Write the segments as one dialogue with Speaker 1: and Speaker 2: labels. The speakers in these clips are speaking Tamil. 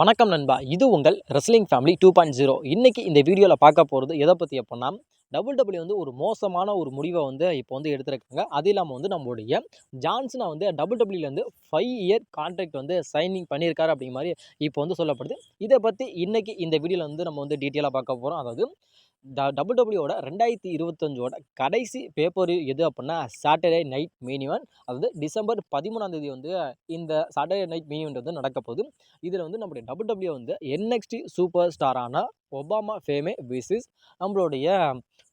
Speaker 1: வணக்கம் நண்பா. இது உங்கள் wrestling family two point zero இன்றைக்கி இந்த வீடியோவில் பார்க்க போகிறது எதை பற்றி அப்படின்னா டபுள் டபுள்யூ வந்து ஒரு மோசமான ஒரு முடிவை வந்து இப்போ வந்து எடுத்திருக்காங்க. அது இல்லாமல் வந்து நம்மளுடைய ஜான்சனை வந்து டபுள் டபுள்யூலேருந்து ஃபைவ் இயர் கான்ட்ராக்ட் வந்து சைனிங் பண்ணியிருக்காரு அப்படிங்கிற மாதிரி இப்போ வந்து சொல்லப்படுது. இதை பற்றி இன்றைக்கி இந்த வீடியோவில் வந்து நம்ம வந்து டீட்டெயிலாக பார்க்க போகிறோம் அதாவது ட டபுள் டபுள்யூட ரெண்டாயிரத்தி இருபத்தஞ்சோட கடைசி பேப்பர் எது அப்படின்னா சாட்டர்டே நைட் மீனிவன் அதாவது டிசம்பர் பதிமூணாம் தேதி வந்து இந்த சாட்டர்டே நைட் மீனிவன் வந்து நடக்க போகுது. இதில் வந்து நம்முடைய டபுள் டபுள்யூ வந்து என்எக்ஸ்டி சூப்பர் ஸ்டாரான ஒபாமா ஃபேமே விசிஸ் நம்மளுடைய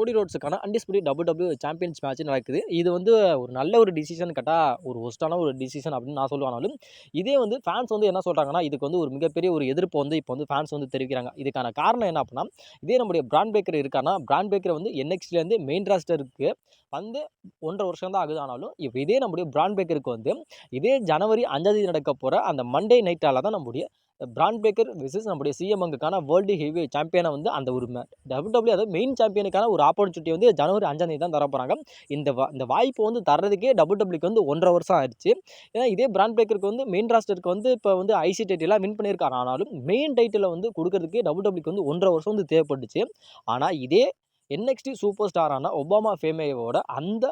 Speaker 1: கோடி ரோட்ஸுக்கான undisputed double W champions match நடக்குது. இது வந்து ஒரு நல்ல ஒரு டிசிஷன் கேட்டால் ஒரு ஒஸ்டான ஒரு டிசிஷன் அப்படின்னு நான் சொல்லுவானாலும் இதே வந்து ஃபேன்ஸ் வந்து என்ன சொல்கிறாங்கன்னா இதுக்கு வந்து ஒரு மிகப்பெரிய ஒரு எதிர்ப்பு வந்து இப்போ வந்து ஃபேன்ஸ் வந்து தெரிவிக்கிறாங்க. இதுக்கான காரணம் என்ன அப்படின்னா இதே நம்முடைய பிராண்ட் பேக்கர் இருக்கானா பிராண்ட் பேக்கர் வந்து என்எக்ஸ்லேருந்து மெயின் ராஸ்டருக்கு வந்து ஒன்றரை வருஷம் தான் ஆகுது. ஆனாலும் இப்போ இதே நம்முடைய பிராண்ட் பேக்கருக்கு வந்து இதே ஜனவரி அஞ்சாம் தேதி நடக்க போகிற அந்த மண்டே நைட்டால் தான் நம்முடைய பிராண்ட் பேக்கர் விசஸ் நம்முடைய சிஎம்எங்குக்கான வேர்ல்டு ஹெவி சாம்பியனை வந்து அந்த ஒரு டபிள்யூடபிள்யூ டபிள்யூ அதாவது மெயின் சாம்பியனுக்கான ஒரு ஆப்பர்ச்சுனிட்டி வந்து ஜனவரி அஞ்சாம் தேதி தான் தர போகிறாங்க இந்த இந்த வாய்ப்பு வந்து தர்றதுக்கே டபிள்யூடபிள்யூக்கு வந்து ஒன்றரை வருஷம் ஆயிடுச்சு. ஏன்னா இதே பிராண்ட் பேக்கருக்கு வந்து மெயின் ராஸ்டருக்கு வந்து இப்போ வந்து ஐசி டைட்டிலாம் வின் பண்ணியிருக்காரு ஆனாலும் மெயின் டைட்டிலை வந்து கொடுக்கறதுக்கே டபுள் டபிள்யூக்கு வந்து ஒன்றரை வருஷம் வந்து தேவைப்பட்டுச்சு ஆனால் இதே என்எக்ஸ்டி சூப்பர் ஸ்டாரான ஒபாமா ஃபேமேவோட அந்த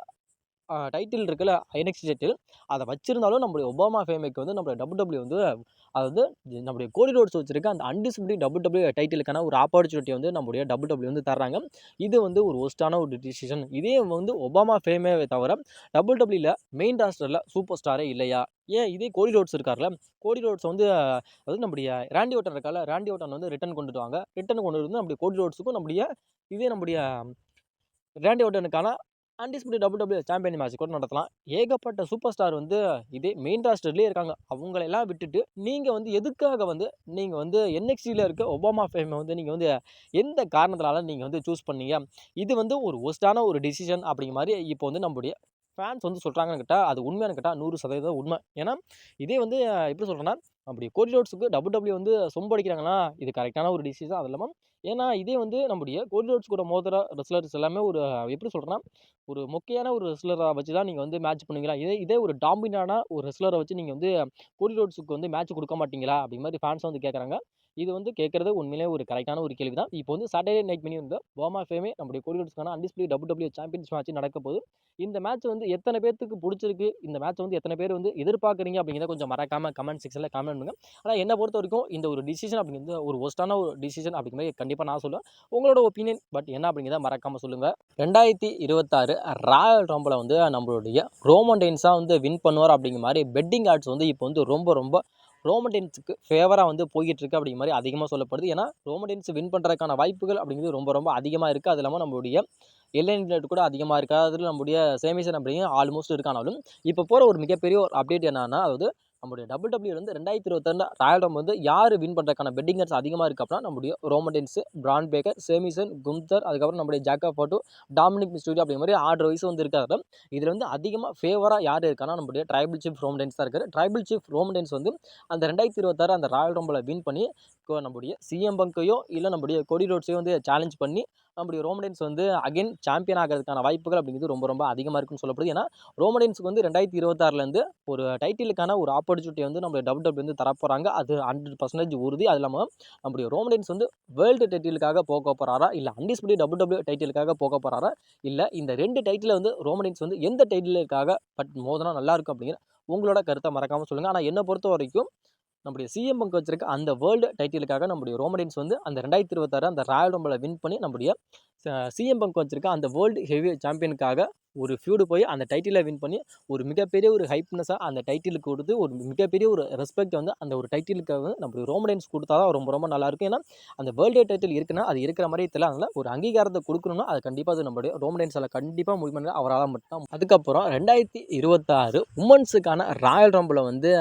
Speaker 1: டைட்டில் இருக்குல்ல ஐநெக்ஸ்ட் டைட்டில் அதை வச்சிருந்தாலும் நம்முடைய ஒபாமா ஃபேமைக்கு வந்து நம்மளுடைய டபுள் டபிள்யூ வந்து அதாவது நம்முடைய கோடி ரோட்ஸ் வச்சுருக்க அந்த அன்டிஸ்பியூட்டி டபுள் டபிள்யூ டைட்டிலுக்கான ஒரு ஆப்பர்ச்சுனிட்டி வந்து நம்முடைய டபுள் டபிள்யூ வந்து தர்றாங்க. இது வந்து ஒரு ஒஸ்டான ஒரு டிசிஷன் இதே வந்து ஒபாமா ஃபேமே தவிர டபுள் டபிள்யூல மெயின் ராஸ்டரில் சூப்பர் ஸ்டாரே இல்லையா? ஏன் இதே கோடி ரோட்ஸ் இருக்கார்ல கோடி ரோட்ஸ் வந்து அதாவது நம்முடைய ராண்டி ஓட்டன் இருக்கால ராண்டி ஓட்டன் வந்து ரிட்டன் கொண்டுட்டு வாங்க ரிட்டன் கொண்டு வந்து நம்முடைய கோடி ரோட்ஸுக்கும் நம்முடைய இதே நம்முடைய Randy ஓட்டனுக்கான undisputed double W champion match கூட நடத்தலாம். ஏகப்பட்ட சூப்பர் ஸ்டார் வந்து இதே மெயின் ராஸ்டர்லேயே இருக்காங்க. அவங்களெல்லாம் விட்டுட்டு நீங்கள் வந்து எதுக்காக வந்து நீங்கள் வந்து என்எக்ஸியில் இருக்க ஒபாமா ஃபேமை வந்து நீங்கள் வந்து எந்த காரணத்தினால நீங்கள் வந்து சூஸ் பண்ணீங்க? இது வந்து ஒரு ஒஸ்டான ஒரு டிசிஷன் அப்படிங்கிற மாதிரி இப்போ வந்து நம்முடைய ஃபேன்ஸ் வந்து சொல்கிறாங்கன்னு கேட்டால் அது உண்மையானு கேட்டால் நூறு சதவீதம் உண்மை. ஏன்னா இதே வந்து எப்படி சொல்கிறேன்னா அப்படி கோடி ரோட்ஸுக்கு டபுள் டபுள்யூ வந்து சொம்படிக்கிறாங்கன்னா இது கரெக்டான ஒரு டிசிஷன் அது இல்லாமல் ஏன்னா இதே வந்து நம்முடைய கோடி ரோட்ஸ் கூட மோதிர ரெஸ்லர்ஸ் எல்லாமே ஒரு எப்படி சொல்கிறேன்னா ஒரு முக்கியமான ஒரு ரெஸ்லரை வச்சு தான் நீங்கள் வந்து மேட்ச் பண்ணுவீங்களா? இதே இதே ஒரு டாமினான ஒரு ரெஸ்லரை வச்சு நீங்கள் வந்து கோடி ரோட்ஸுக்கு வந்து மேட்ச் கொடுக்க மாட்டீங்களா? அப்படிங்கிற மாதிரி ஃபேன்ஸ் வந்து கேட்குறாங்க. இது வந்து கேட்குறது உண்மையிலே ஒரு கரெக்டான ஒரு கேள்வி தான். இப்போ வந்து சாட்டர்டே நைட் மணி வந்து போமா ஃபேமே நம்முடைய கோடியோட்ஸ்க்கான undisputed double W champions match நடக்க போது இந்த மேட்ச் வந்து எத்தனை பேத்துக்கு பிடிச்சிருக்கு? இந்த மேட்ச் வந்து எத்தனை பேர் வந்து எதிர்பார்க்குறீங்க அப்படிங்கிறத கொஞ்சம் மறக்காமல் கமெண்ட் செக்ஷனில் கமெண்ட் பண்ணுங்க. ஆனால் என்னை பொறுத்த வரைக்கும் இந்த ஒரு டிசிஷன் அப்படிங்கிறது ஒரு ஒஸ்டான ஒரு டிசிஷன் அப்படிங்கிற மாதிரி கண்டிப்பாக நான் சொல்லுவேன். உங்களோட ஒப்பீனியன் பட் என்ன அப்படிங்கிறத மறக்காமல் சொல்லுங்கள் ரெண்டாயிரத்தி இருபத்தாறு ராயல் ரம்பில் வந்து நம்மளுடைய ரோமன் டெயின்ஸாக வந்து வின் பண்ணுவார் அப்படிங்கிற மாதிரி பெட்டிங் ஆர்ட்ஸ் வந்து இப்போ வந்து ரொம்ப ரொம்ப ரோமடென்ஸுக்கு ஃபேவராக வந்து போய்கிட்டு இருக்கு அப்படிங்கிற மாதிரி அதிகமாக சொல்லப்படுது. ஏன்னா ரோமடென்ஸ் வின் பண்ணுறதுக்கான வாய்ப்புகள் அப்படிங்கிறது ரொம்ப ரொம்ப அதிகமாக இருக்குது அது இல்லாமல் நம்மளுடைய எல்என் கூட அதிகமாக இருக்கா. அதில் நம்முடைய சேமிசன் அப்படிங்கிறது ஆல்மோஸ்ட் இருக்கானாலும் இப்போ போகிற ஒரு மிகப்பெரிய ஒரு அப்டேட் என்னன்னா அதாவது நம்முடைய டபுள் டபிள்யூ வந்து ரெண்டாயிரத்தி இருபத்தி ராயல் ரம் வந்து யார் வின் பண்ணுறதுக்கான பெட்டிங்கர்ஸ் அதிகமாக இருக்குது அப்படின்னா நம்முடைய ரோமடென்ஸு பிராண்ட் பேக்கர் சேமிசன் கும்தர் அதுக்கப்புறம் நம்முடைய ஜாக்கா போட்டோ டாமினிக் மிஸ்டூரி அப்படிங்கிற மாதிரி ஆர்டர் வைஸ் வந்து இருக்காரு. இதில் வந்து அதிகமாக ஃபேவராக யார் இருக்கானா நம்முடைய ட்ரைபிள் சீஃப் ரோமடென்ஸ் தான் இருக்காரு. ட்ரைபிள் சீஃப் ரோமடென்ஸ் வந்து அந்த ரெண்டாயிரத்தி இருபத்தாறு அந்த ராயல் ரம்பில் வின் பண்ணி நம்முடைய சிஎம் பங்கையோ இல்லை நம்முடைய கொடி ரோட்ஸையோ வந்து சேலஞ்ச் பண்ணி நம்முடைய ரோமடென்ஸ் வந்து அகைன் சாம்பியன் ஆகிறதுக்கான வாய்ப்புகள் அப்படிங்கிறது ரொம்ப ரொம்ப அதிகமாக இருக்குன்னு சொல்லப்படுது. ஏன்னா ரோமடென்ஸுக்கு வந்து ரெண்டாயிரத்தி இருபத்தாறுலேருந்து ஒரு டைட்டிலுக்கான ஒரு ஆப்பர்ச்சுனிட்டி வந்து நம்ம டபுள் டபுள் வந்து தரப்போகிறாங்க அது ஹண்ட்ரட் பர்சன்டேஜ் உறுதி. அது இல்லாமல் நம்முடைய ரோமடென்ஸ் வந்து வேர்ல்டு டைட்டிலுக்காக போக போகிறாரா இல்லை அன்டிஸ்பியூட்டி டபுள் டபுள் டைட்டிலுக்காக போக போகிறாரா இல்லை இந்த ரெண்டு டைட்டில் வந்து ரோமடென்ஸ் வந்து எந்த டைட்டிலுக்காக பட் மோதனா நல்லாயிருக்கும் அப்படிங்கிற உங்களோட கருத்தை மறக்காமல் சொல்லுங்கள் ஆனால் என்னை பொறுத்த வரைக்கும் நம்முடைய சிஎம் பங்கு வச்சிருக்க அந்த வேர்ல்டு டைட்டிலுக்காக நம்முடைய ரோமடின்ஸ் வந்து அந்த ரெண்டாயிரத்தி இருபத்தாறு அந்த ராயல் ரம்பில் வின் பண்ணி நம்முடைய சிஎம் பங்கு வச்சிருக்க அந்த வேர்ல்டு ஹெவி சாம்பியனுக்காக ஒரு ஃபியூடு போய் அந்த டைட்டிலை வின் பண்ணி ஒரு மிகப்பெரிய ஒரு ஹைப்னஸாக அந்த டைட்டிலுக்கு கொடுத்து ஒரு மிகப்பெரிய ஒரு ரெஸ்பெக்ட் வந்து அந்த ஒரு டைட்டிலுக்கு வந்து நம்ம ரோமடைன்ஸ் கொடுத்தா தான் ரொம்ப ரொம்ப நல்லாயிருக்கும். ஏன்னா அந்த வேர்ல்டு டைட்டில் இருக்குன்னா அது இருக்கிற மாதிரி தெரியல அதனால் ஒரு அங்கீகாரத்தை கொடுக்கணும்னா அது கண்டிப்பாக அது நம்மளுடைய ரோமடைன்ஸால் கண்டிப்பாக முடிவு பண்ண அவரால் மட்டும் அதுக்கப்புறம் ரெண்டாயிரத்தி இருபத்தாறு உமன்ஸுக்கான ராயல் ரம்பில் வந்து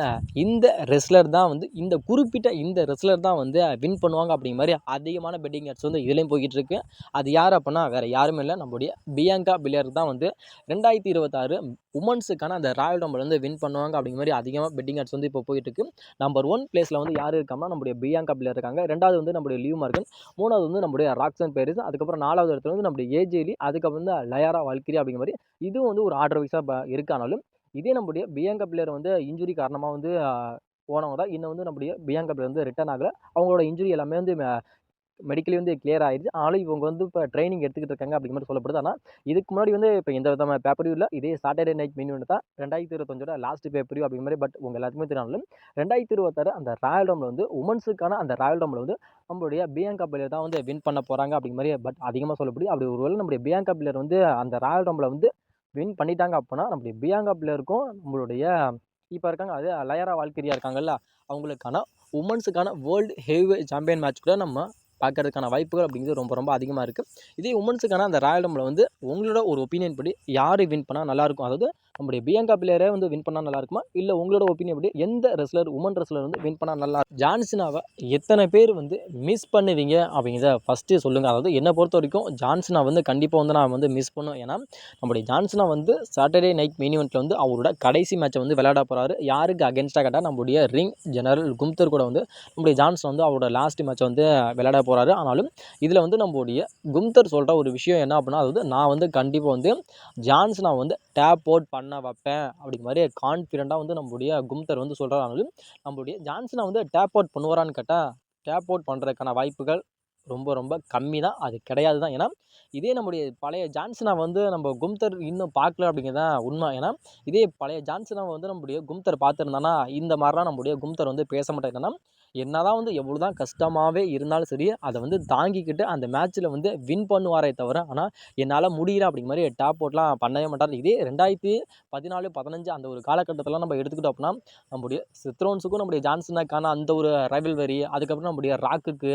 Speaker 1: இந்த ரெஸ்லர் தான் வந்து இந்த குறிப்பிட்ட இந்த ரெஸ்லர் தான் வந்து வின் பண்ணுவாங்க அப்படிங்கிற மாதிரி அதிகமான பெட்டிங் வந்து இதுலேயும் போய்கிட்டு இருக்கு. அது யார் அப்படின்னா வேறு யாருமே இல்லை நம்மளுடைய பியாங்கா பிள்ளையர் தான் வந்து ரெண்டாயிரத்தி இருபத்தாறு உமன்ஸுக்கான அந்த ராயல் ரம்பிள் வந்து வின் பண்ணுவாங்க அப்படிங்கிற மாதிரி அதிகமாக பெட்டிங் ஆட்ஸ் வந்து இப்போ போயிட்டு இருக்கு நம்பர் ஒன் பிளேஸில் வந்து யார் இருக்காங்கன்னா நம்முடைய பியாங்கா பிளேயர் இருக்காங்க. ரெண்டாவது வந்து நம்முடைய லியூ மார்கன். மூணாவது வந்து நம்முடைய ராக்ஸன் பேரிஸ். அதுக்கப்புறம் நாலாவது இடத்துல வந்து நம்முடைய ஏஜேலி அதுக்கப்புறம் வந்து லயாரா வாழ்க்கிரி அப்படிங்கிற மாதிரி இதுவும் வந்து ஒரு ஆர்டர் வைஸாக இருக்கானாலும் இதே நம்முடைய பியாங்கா பிளேயர் வந்து இன்ஜுரி காரணமாக வந்து போனவங்க தான். இன்னும் வந்து நம்முடைய பியாங்கா பிளேயர் வந்து ரிட்டர்ன் ஆகலை. அவங்களோட இன்ஜுரி எல்லாமே வந்து மெடிக்கலி வந்து கிளியர் ஆயிடுச்சு ஆனாலும் இவங்க வந்து இப்போ ட்ரைனிங் எடுத்துக்கிட்டு இருக்காங்க அப்படிங்கிற மாதிரி சொல்லப்படுது. ஆனால் இதுக்கு முன்னாடி வந்து இப்போ எந்த விதமான பேப்பரும் இல்லை. இதே சாட்டர்டே நைட் மெயின் தான் ரெண்டாயிரத்தி இருபத்தஞ்சோட லாஸ்ட் பேப்பரியும் அப்படிங்கிற மாதிரி பட் உங்கள் எல்லாத்துக்குமே தெரியாமலும் ரெண்டாயிரத்தி இருபத்தாறு அந்த ராயல் டோமில் வந்து உமன்ஸுக்கான அந்த ராயல் டோமில் வந்து நம்மளுடைய பியாங்கா பிளேயர் தான் வந்து வின் பண்ண போகிறாங்க அப்படிங்கிற மாதிரி பட் அதிகமாக சொல்லப்படி அப்படி ஒருவேளை நம்முடைய பியாங்கா பிளேயர் வந்து அந்த ராயல் டோமில் வந்து வின் பண்ணிட்டாங்க அப்படின்னா நம்மளுடைய பியாங்கா பிளேயருக்கும் நம்மளுடைய இப்போ இருக்காங்க அது லயரா வாழ்க்கையாக இருக்காங்கல்ல அவங்களுக்கான உமன்ஸுக்கான வேர்ல்டு ஹெவி சாம்பியன் மேட்ச் கூட நம்ம பார்க்கறதுக்கான வாய்ப்புகள் அப்படிங்கிறது ரொம்ப ரொம்ப அதிகமாக இருக்குது இதே உமன்ஸுக்கான அந்த ராயல் ரம்பில் வந்து உங்களோட ஒரு ஒப்பீனியன் படி யார் வின் பண்ணால் நல்லாயிருக்கும் அதாவது நம்முடைய பியங்கா பிளேயரே வந்து வின் பண்ணால் நல்லா இருக்குமா இல்லை உங்களோட ஒப்பீனியன் எப்படி எந்த ரெஸ்லர் உமன் ரெஸ்லர் வந்து வின் பண்ணால் நல்லா ஜான்சனாவை எத்தனை பேர் வந்து மிஸ் பண்ணுவீங்க அப்படிங்கிறத ஃபஸ்ட்டு சொல்லுங்கள் அதாவது என்னை பொறுத்த வரைக்கும் ஜான்சனா வந்து கண்டிப்பாக வந்து நான் வந்து மிஸ் பண்ணுவேன் ஏன்னா நம்முடைய ஜான்சனா வந்து சாட்டர்டே நைட் மெயின் வந்து அவரோட கடைசி மேட்சை வந்து விளையாட போகிறாரு யாருக்கு அகேன்ஸ்டாக கேட்டால் நம்முடைய ரிங் ஜெனரல் கும்தர் கூட வந்து நம்முடைய ஜான்சன் வந்து அவரோட லாஸ்ட் மேட்சை வந்து விளையாட போகிறாரு ஆனாலும் இதில் வந்து நம்மளுடைய கும்தர் சொல்கிற ஒரு விஷயம் என்ன அப்படின்னா அது வந்து நான் வந்து கண்டிப்பாக வந்து ஜான்சனா வந்து டேப் அவுட் பண்ண வைப்பேன் அப்படி மாதிரி கான்ஃபிடெண்ட்டாக வந்து நம்மளுடைய கும்தர் வந்து சொல்கிறாங்க நம்மளுடைய ஜான்சனை வந்து டேப் அவுட் பண்ணுவாரான்னு கேட்டால் டேப் அவுட் பண்ணுறதுக்கான வாய்ப்புகள் ரொம்ப ரொம்ப கம்மி தான் அது கிடையாது தான் ஏன்னா இதே நம்முடைய பழைய ஜான்சனா வந்து நம்ம கும்தர் இன்னும் பார்க்கல அப்படிங்கிறது தான் உண்மை. ஏன்னா இதே பழைய ஜான்சனை வந்து நம்முடைய கும்தர் பார்த்துருந்தானா இந்த மாதிரிலாம் நம்முடைய கும்தர் வந்து பேச மாட்டேன் என்னதான் வந்து எவ்வளோ தான் கஷ்டமாகவே இருந்தாலும் சரி அதை வந்து தாங்கிக்கிட்டு அந்த மேட்ச்சில் வந்து வின் பண்ணுவாரே தவிர ஆனால் என்னால் முடியல அப்படிங்கிற மாதிரி டாப் அவுட்லாம் பண்ணவே மாட்டார். இதே ரெண்டாயிரத்தி பதினாலு பதினஞ்சு அந்த ஒரு காலகட்டத்தில் நம்ம எடுத்துக்கிட்டோம் அப்படின்னா நம்முடைய சித்ரோன்ஸுக்கும் நம்முடைய ஜான்சனுக்கான அந்த ஒரு ரைவல் வரி அதுக்கப்புறம் நம்முடைய ராக்குக்கு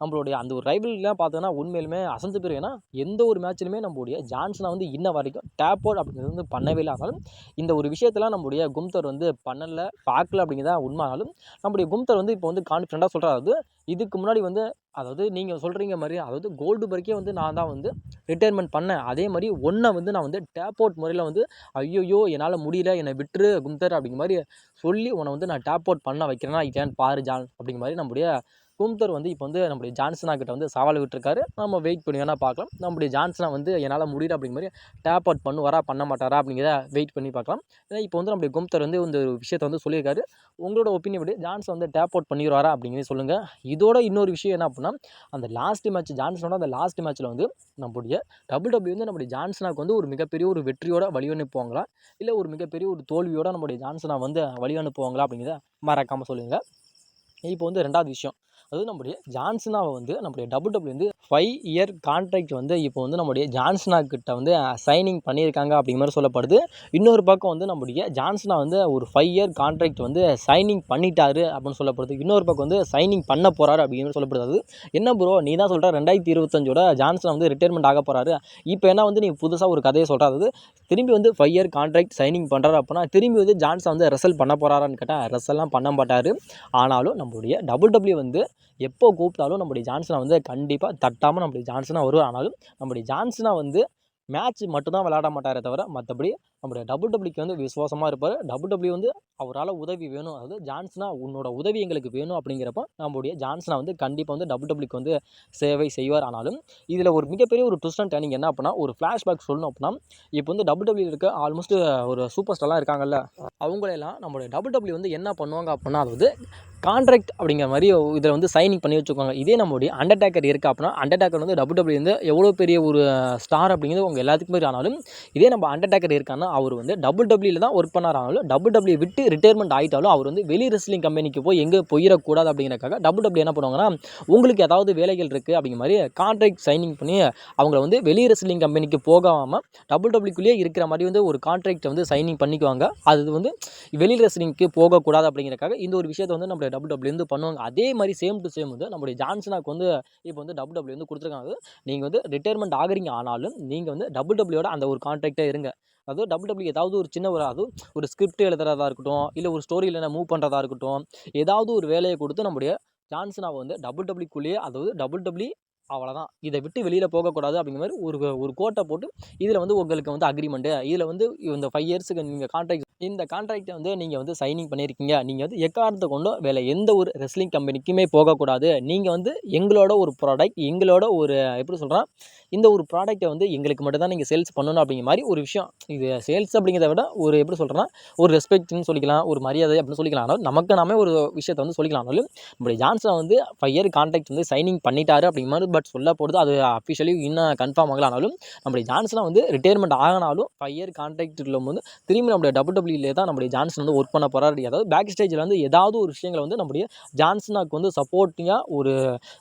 Speaker 1: நம்மளுடைய அந்த ஒரு ரைவல்லாம் பார்த்தோன்னா உண்மையிலுமே அசந்து போயிடும் ஏன்னா எந்த ஒரு மேட்ச்லையுமே நம்மளுடைய ஜான்சனை வந்து இன்ன வரைக்கும் டேப் அவுட் அப்படிங்கிறது வந்து பண்ணவே இல்லை. ஆனாலும் இந்த ஒரு விஷயத்தெல்லாம் நம்முடைய கும்தர் வந்து பண்ணலை பார்க்கல அப்படிங்கிறதா உண்மை ஆனாலும் நம்முடைய கும்தர் வந்து இப்போ வந்து கான்ஃபிடண்ட்டாக சொல்கிறாரு இதுக்கு முன்னாடி வந்து அதாவது நீங்கள் சொல்கிறீங்க மாதிரி அதாவது கோல்டு பர்க்கே வந்து நான் தான் வந்து ரிட்டையர்மெண்ட் பண்ணேன். அதே மாதிரி ஒன்றை வந்து நான் வந்து டேப் அவுட் முறையில் வந்து ஐயோயோ என்னால் முடியல என்னை விட்டுரு கும்தர் அப்படிங்கிற மாதிரி சொல்லி உன்னை வந்து நான் டேப் அவுட் பண்ண வைக்கிறேன்னா இல்லையான்னு பாரு ஜான் அப்படிங்கிற மாதிரி நம்முடைய கும்தர் வந்து இப்போ வந்து நம்முடைய ஜான்சனா கிட்ட வந்து சவால் விட்டுருக்காரு. நம்ம வெயிட் பண்ணி வேணால் பார்க்கலாம். நம்முடைய ஜான்சனா வந்து என்னால் முடியல அப்படிங்கிற மாதிரி டேப் அவுட் பண்ணுவாரா பண்ண மாட்டாரா அப்படிங்கிறத வெயிட் பண்ணி பார்க்கலாம். ஏன்னா இப்போ வந்து நம்முடைய கும்தர் வந்து இந்த ஒரு விஷயத்தை வந்து சொல்லியிருக்காரு. உங்களோட ஒப்பீனியன் படி ஜான்சன் வந்து டேப் அவுட் பண்ணிடுவாரா அப்படிங்கிறத சொல்லுங்கள் இதோட இன்னொரு விஷயம் என்ன அப்படின்னா அந்த லாஸ்ட் மேட்ச் ஜான்சனோட அந்த லாஸ்ட் மேட்ச்சில் வந்து நம்முடைய டபுள் டபிள்யூ வந்து நம்முடைய ஜான்சனாக்கு வந்து ஒரு மிகப்பெரிய ஒரு வெற்றியோட வழி அனுப்புவாங்களா இல்லை ஒரு மிகப்பெரிய ஒரு தோல்வியோட நம்முடைய ஜான்சனா வந்து வழி அனுப்புவாங்களா அப்படிங்கிறத மறக்காமல் சொல்லுங்கள் இப்போ வந்து ரெண்டாவது விஷயம். அதுவும் நம்முடைய ஜான்சனாவை வந்து நம்முடைய டபுள் டபுள் வந்து ஃபைவ் இயர் கான்ட்ராக்ட் வந்து இப்போ வந்து நம்முடைய ஜான்சனா கிட்ட வந்து சைனிங் பண்ணியிருக்காங்க அப்படிங்கிற மாதிரி சொல்லப்படுது. இன்னொரு பக்கம் வந்து நம்முடைய ஜான்சனா வந்து ஒரு ஃபைவ் இயர் கான்ட்ராக்ட் வந்து சைனிங் பண்ணிட்டாரு அப்படின்னு சொல்லப்படுது. இன்னொரு பக்கம் வந்து சைனிங் பண்ண போகிறாரு அப்படிங்கிற மாதிரி சொல்லப்படுது. அது என்ன ப்ரோ நீ தான் சொல்கிற ரெண்டாயிரத்தி இருபத்தஞ்சோட ஜான்சனா வந்து ரிட்டையர்மெண்ட் ஆக போகிறாரு இப்போ என்ன வந்து நீ புதுசாக ஒரு கதையை சொல்கிற அதாவது திரும்பி வந்து ஃபைவ் இயர் கான்ட்ராக்ட் சைனிங் பண்ணுறாரு அப்படின்னா திரும்பி வந்து ஜான்சன் வந்து ரெசல் பண்ண போகிறாரான்னு கேட்டால் ரெசல்லாம் பண்ண மாட்டார். ஆனாலும் நம்மளுடைய டபுள் டபிள்யூ வந்து எப்போ கூப்பிட்டாலும் நம்முடைய ஜான்சனை வந்து கண்டிப்பாக தட்டாமல் நம்முடைய ஜான்சனாக வருவார் ஆனாலும் நம்முடைய ஜான்சனா வந்து மேட்ச் மட்டும்தான் விளாட விளையாட மாட்டாரே தவிர மற்றபடி நம்முடைய டபுள் டபிள்யூக்கு வந்து விசுவாசமாக இருப்பார். டபுள் டபிள்யூ வந்து அவரால் உதவி வேணும். அதாவது ஜான்சனா உன்னோட உதவி எங்களுக்கு வேணும் அப்படிங்கிறப்ப நம்முடைய ஜான்சனா வந்து கண்டிப்பாக வந்து டபுள் டபிள்யூக்கு வந்து சேவை செய்வார். ஆனாலும் இதில் ஒரு மிகப்பெரிய ஒரு ட்விஸ்ட் அண்ட் என்ன அப்படின்னா ஒரு ஃப்ளாஷ்பேக் சொல்லணும் அப்படின்னா இப்போ வந்து டபுள் டபிள்யூ இருக்க ஆல்மோஸ்ட் ஒரு சூப்பர் ஸ்டார்லாம் இருக்காங்கல்ல அவங்களெல்லாம் நம்மளுடைய டபுள் டபிள்யூ வந்து என்ன பண்ணுவாங்க அப்படின்னா அதாவது கான்ட்ராக்ட் அப்படிங்கிற மாதிரி இதில் வந்து சைனிங் பண்ணி வச்சுக்கோங்க இதே நம்மளுடைய அண்டர்டேக்கர் இருக்குது அப்படின்னா அண்டர்டேக்கர் வந்து டபுள் டபிள்யூ வந்து எவ்வளோ பெரிய ஒரு ஸ்டார் அப்படிங்கிறது உங்கள் எல்லாத்துக்குமே ஆனாலும் இதே நம்ம அண்டர்டேக்கர் இருக்கான்னா அவர் வந்து டபுள் டபிள்யூல தான் ஒர்க் பண்ணார். ஆனாலும் டபுள் டபிள்யூ விட்டு ரிட்டையர்மெண்ட் ஆகிட்டாலும் அவர் வந்து வெளி ரெஸ்லிங் கம்பெனிக்கு போய் எங்கே போயிடக்கூடாது அப்படிங்கிறக்காக டபுள் டபிள்யூ என்ன பண்ணுவாங்கன்னா உங்களுக்கு ஏதாவது வேலைகள் இருக்குது அப்படிங்கிற மாதிரி கான்ட்ராக்ட் சைனிங் பண்ணி அவங்கள வந்து வெளி ரெஸ்லிங் கம்பெனிக்கு போகாமல் டபுள் டபிள்யூக்குள்ளேயே இருக்கிற மாதிரி வந்து ஒரு கான்ட்ராக்ட் வந்து சைனிங் பண்ணிக்குவாங்க. அது வந்து வெளி ரெஸ்லிங்க்கு போகக்கூடாது அப்படிங்கிறக்காக இந்த ஒரு விஷயத்தை வந்து நம்மளோட டபுள் டபிள்யூ வந்து பண்ணுவாங்க. அதே மாதிரி சேம் டு சேம் வந்து நம்முடைய ஜான்சனாக்கு வந்து இப்போ வந்து டபுள் டபுள்யூ வந்து கொடுத்துருக்காங்க. நீங்கள் வந்து ரிட்டையர்மெண்ட் ஆகுறீங்க ஆனாலும் நீங்கள் வந்து டபுள் டபிள்யூட அந்த ஒரு கான்ட்ராக்டாக இருங்க. அதாவது டபுள் டபுள்யூ ஏதாவது ஒரு சின்ன ஒரு அது ஒரு ஸ்கிரிப்ட் எழுதுறதா இருக்கட்டும் இல்லை ஒரு ஸ்டோரியில் மூவ் பண்ணுறதா இருக்கட்டும் ஏதாவது ஒரு வேலையை கொடுத்து நம்முடைய ஜான்சனாவை வந்து டபுள் டபுள்யூக்குள்ளேயே அதாவது டபுள் டபுள்யூ அவ்வளோதான் இதை விட்டு வெளியில் போகக்கூடாது அப்படிங்கிற மாதிரி ஒரு ஒரு கோட்டை போட்டு இதில் வந்து உங்களுக்கு வந்து அக்ரிமெண்ட்டு இதில் வந்து இந்த ஃபைவ் இயர்ஸுக்கு நீங்கள் கான்ட்ராக்ட் இந்த கான்ட்ராக்டை வந்து நீங்கள் வந்து சைனிங் பண்ணியிருக்கீங்க. நீங்கள் வந்து எக்காரணத்தை கொண்டோ வேலை எந்த ஒரு ரெஸ்லிங் கம்பெனிக்குமே போகக்கூடாது. நீங்கள் வந்து எங்களோட ஒரு ப்ராடக்ட் எங்களோட ஒரு எப்படி சொல்கிறேன் இந்த ஒரு ப்ராடக்ட்டை வந்து எங்களுக்கு மட்டும் தான் நீங்கள் சேல்ஸ் பண்ணணும் அப்படிங்கிற மாதிரி ஒரு விஷயம். இது சேல்ஸ் அப்படிங்கிறத விட ஒரு எப்படி சொல்கிறேன்னா ஒரு ரெஸ்பெக்ட்னு சொல்லிக்கலாம் ஒரு மரியாதை அப்படின்னு சொல்லிக்கலாம். ஆனாலும் நமக்கு நாமே ஒரு விஷயத்தை வந்து சொல்லிக்கலாம். ஆனாலும் இப்படி ஜான்சன் வந்து ஃபைவ் இயர் கான்ட்ராக்ட் வந்து சைனிங் பண்ணிட்டாரு அப்படிங்கிற மாதிரி பட் சொல்ல போகிறது அது அஃபிஷியலி இன்னும் கன்ஃபார்ம் ஆகல ஆனாலும் நம்முடைய ஜான்சனாக வந்து ரிட்டையர்மெண்ட் ஆகினாலும் ஃபைவ் இயர் கான்ட்ராக்டில் வந்து திரும்பி நம்மளுடைய டபுள் டபிள்யூலே தான் நம்முடைய ஜான்சன் வந்து ஒர்க் பண்ண போகிறாரு அதாவது பேக் ஸ்டேஜில் வந்து ஏதாவது ஒரு விஷயங்களை வந்து நம்முடைய ஜான்சனாக்கு வந்து சப்போர்ட்டிங்காக ஒரு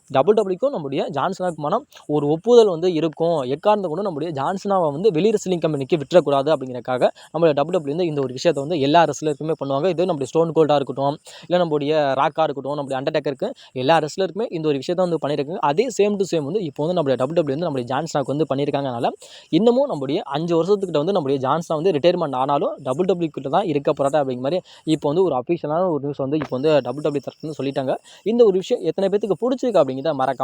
Speaker 1: டபுள் டபிள்யூக்கும் நம்முடைய ஜான்சனாக்கு மனம் ஒரு ஒப்புதல் வந்து இருக்கும். எக்காரணத்தை கொண்டு நம்முடைய ஜான்சனாவை வந்து வெளி ரெஸ்லிங் கம்பெனிக்கு விட்டுறக்கூடாது அப்படிங்கிறக்காக நம்மளுடைய டபுள் டபிள்யூ வந்து இந்த ஒரு விஷயத்தை வந்து எல்லா ரெஸ்லருக்குமே பண்ணுவாங்க. இது நம்மளுடைய ஸ்டோன் கோல்டாக இருக்கட்டும் இல்லை நம்முடைய ராக்காக இருக்கட்டும் நம்மளுடைய அண்டர்டேக்கருக்கு எல்லா ரெஸ்லருக்குமே இந்த ஒரு விஷயத்தை வந்து பண்ணியிருக்காங்க அதே சேம் டு சேம் வந்து இப்போ வந்து நம்மளுடைய டபுள் டபுள்யூ வந்து நம்மளுடைய ஜான்சனாக்கு வந்து பண்ணியிருக்காங்கனால இன்னமும் நம்முடைய அஞ்சு வருஷத்துக்கிட்ட வந்து நம்முடைய ஜான்ஸ்னா வந்து ரிட்டையர்மெண்ட் ஆனாலும் டபுள் டபுள்யூ கிட்ட தான் இருக்க போகிறாரு அப்படிங்கிற மாதிரி இப்போ வந்து ஒரு அஃபிஷியலான ஒரு நியூஸ் வந்து இப்போ வந்து டபுள் டபிள்யூ தரப்பு சொல்லிட்டாங்க. இந்த ஒரு விஷயம் எத்தனை பேத்துக்கு பிடிச்சிருக்கு அப்படிங்கிறத மறக்காம